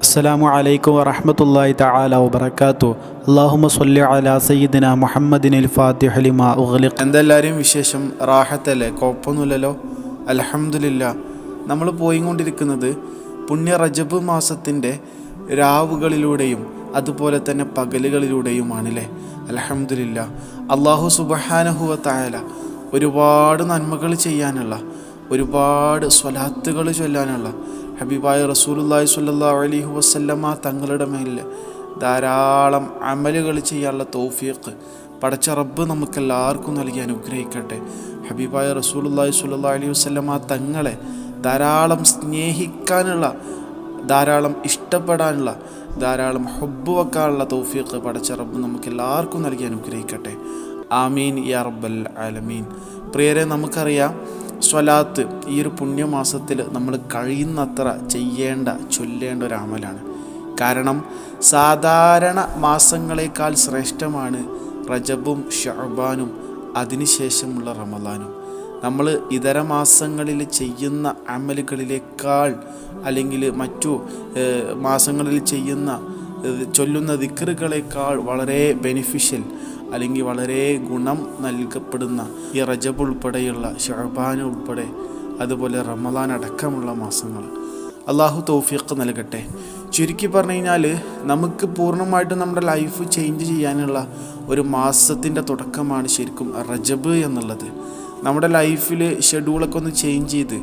അസ്സലാമു അലൈക്കും വറഹ്മത്തുള്ളാഹി തആല വബറകാതു അല്ലാഹുമ്മ സ്വല്ലി അലാ സയ്യിദിന മുഹമ്മദിനിൽ ഫാത്തിഹ ലിമാ ഉഗ്ലിഖ്. എന്തെല്ലാവരും വിശേഷം? റാഹത്തല്ലേ? കുഴപ്പമൊന്നുമില്ലല്ലോ? അലഹമില്ല നമ്മൾ പോയിക്കൊണ്ടിരിക്കുന്നത് പുണ്യ റജബ് മാസത്തിന്റെ രാവുകളിലൂടെയും അതുപോലെ തന്നെ പകലുകളിലൂടെയുമാണല്ലേ? അലഹമില്ല അള്ളാഹു സുബഹാനഹുവ തായാല ഒരുപാട് നന്മകൾ ചെയ്യാനുള്ള ഒരുപാട് സ്വലാത്തുകൾ ചൊല്ലാനുള്ള ഹബീബായ റസൂലുല്ലാഹി സല്ലാ അലൈഹി വസല്ലമ തങ്ങളുടെ മേലിൽ ധാരാളം അമലുകൾ ചെയ്യാനുള്ള തോഫിയക്ക് പടച്ച റബ്ബ് നമുക്കെല്ലാവർക്കും നൽകി അനുഗ്രഹിക്കട്ടെ. ഹബീബായ റസൂലുല്ലാഹി സല്ലാ അലൈഹി വസല്ലമ തങ്ങളെ ധാരാളം സ്നേഹിക്കാനുള്ള ധാരാളം ഇഷ്ടപ്പെടാനുള്ള ധാരാളം ഹബ്ബ് വെക്കാനുള്ള തൗഫീഖ് പടച്ച റബ്ബ് നമുക്ക് എല്ലാവർക്കും നൽകി അനുഗ്രഹിക്കട്ടെ. ആമീൻ യാ റബ്ബൽ ആലമീൻ. പ്രിയരെ നമുക്കറിയാം സ്വലാത്ത് ഈ ഒരു പുണ്യമാസത്തിൽ നമ്മൾ കഴിയുന്നത്ര ചെയ്യേണ്ട ചൊല്ലേണ്ട ഒരു അമലാണ്. കാരണം സാധാരണ മാസങ്ങളെക്കാൾ ശ്രേഷ്ഠമാണ് റജബും ഷഹബാനും അതിനുശേഷമുള്ള റമദാനും. നമ്മൾ ഇതര മാസങ്ങളിൽ ചെയ്യുന്ന അമലുകളിലേക്കാൾ അല്ലെങ്കിൽ മറ്റു മാസങ്ങളിൽ ചെയ്യുന്ന ചൊല്ലുന്ന ദിക്കറുകളേക്കാൾ വളരെ ബെനിഫിഷ്യൽ അല്ലെങ്കിൽ വളരെ ഗുണം നൽകപ്പെടുന്ന ഈ റജബ് ഉൾപ്പെടെയുള്ള ഷഹബാൻ ഉൾപ്പെടെ അതുപോലെ റമദാൻ അടക്കമുള്ള മാസങ്ങൾ. അള്ളാഹു തൗഫീഖ് നൽകട്ടെ. ചുരുക്കി പറഞ്ഞു കഴിഞ്ഞാൽ നമുക്ക് പൂർണമായിട്ടും നമ്മുടെ ലൈഫ് ചേഞ്ച് ചെയ്യാനുള്ള ഒരു മാസത്തിന്റെ തുടക്കമാണ് ശരിക്കും റജബ് എന്നുള്ളത്. നമ്മുടെ ലൈഫിൽ ഷെഡ്യൂളൊക്കെ ഒന്ന് ചേഞ്ച് ചെയ്ത്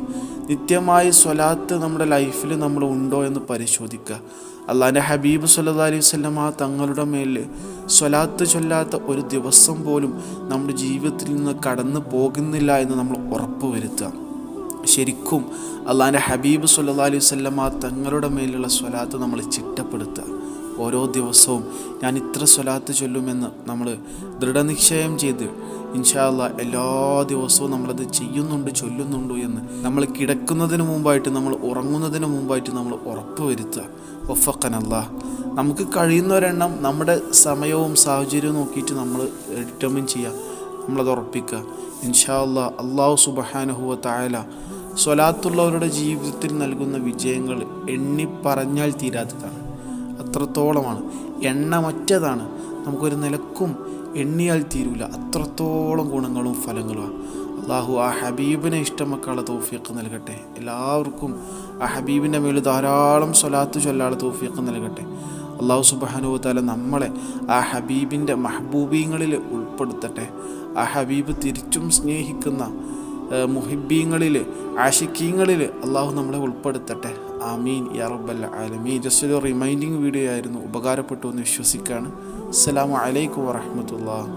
നിത്യമായി സ്വലാത്ത് നമ്മുടെ ലൈഫിൽ നമ്മൾ ഉണ്ടോ എന്ന് പരിശോധിക്കുക. അള്ളാന്റെ ഹബീബ് സല്ലാ അലൈഹി വസല്ലമ തങ്ങളുടെ മേലിൽ സ്വലാത്ത് ചൊല്ലാത്ത ഒരു ദിവസം പോലും നമ്മുടെ ജീവിതത്തിൽ നിന്ന് കടന്നു പോകുന്നില്ല എന്ന് നമ്മൾ ഉറപ്പ് വരുത്തുക. ശരിക്കും അള്ളാന്റെ ഹബീബ് സല്ലാ അലൈഹി വസല്ലമ തങ്ങളുടെ മേലുള്ള സ്വലാത്ത് നമ്മൾ ചിട്ടപ്പെടുത്തുക. ഓരോ ദിവസവും ഞാൻ ഇത്ര സ്വലാത്ത് ചൊല്ലുമെന്ന് നമ്മൾ ദൃഢനിശ്ചയം ചെയ്ത് ഇൻഷാല്ല എല്ലാ ദിവസവും നമ്മളത് ചെയ്യുന്നുണ്ട് ചൊല്ലുന്നുണ്ട് എന്ന് നമ്മൾ കിടക്കുന്നതിന് മുമ്പായിട്ട് നമ്മൾ ഉറങ്ങുന്നതിന് മുമ്പായിട്ട് നമ്മൾ ഉറപ്പ് വരുത്തുക. ഒഫക്കനല്ല നമുക്ക് കഴിയുന്നൊരെണ്ണം നമ്മുടെ സമയവും സാഹചര്യവും നോക്കിയിട്ട് നമ്മൾ ഡിറ്റർമിൻ ചെയ്യുക നമ്മളത് ഉറപ്പിക്കുക. ഇൻഷാ അല്ലാ അള്ളാഹു സുബഹാനഹുവ തായാല സ്വലാത്തുള്ളവരുടെ ജീവിതത്തിൽ നൽകുന്ന വിജയങ്ങൾ എണ്ണി പറഞ്ഞാൽ തീരാത്തതാണ്. അത്രത്തോളമാണ്. എണ്ണമറ്റതാണ് നമുക്കൊരു നിലക്കും എണ്ണിയാൽ തീരൂല. അത്രത്തോളം ഗുണങ്ങളും ഫലങ്ങളുമാണ്. അള്ളാഹു ആ ഹബീബിനെ ഇഷ്ടമക്കാളെ തോഫിയൊക്കെ നൽകട്ടെ. എല്ലാവർക്കും ആ ഹബീബിന്റെ മേൽ ധാരാളം സ്വലാത്ത് ചൊല്ലാളെ തോഫിയൊക്കെ നൽകട്ടെ. അള്ളാഹു സുബാനുവത്താല നമ്മളെ ആ ഹബീബിന്റെ മഹബൂബീങ്ങളിൽ ഉൾപ്പെടുത്തട്ടെ. ആ ഹബീബ് തിരിച്ചും സ്നേഹിക്കുന്ന മുഹിബീങ്ങളിൽ ആഷിക്കീങ്ങളിൽ അള്ളാഹു നമ്മളെ ഉൾപ്പെടുത്തട്ടെ. ആമീൻ. യാ റബ്ബൽ ആലമീൻ. ജസ്റ്റ് ഒരു റിമൈൻഡിങ് വീഡിയോ ആയിരുന്നു. ഉപകാരപ്പെട്ടു എന്ന് വിശ്വസിക്കുകയാണ്. അസ്സാം വറഹമത്തുള്ള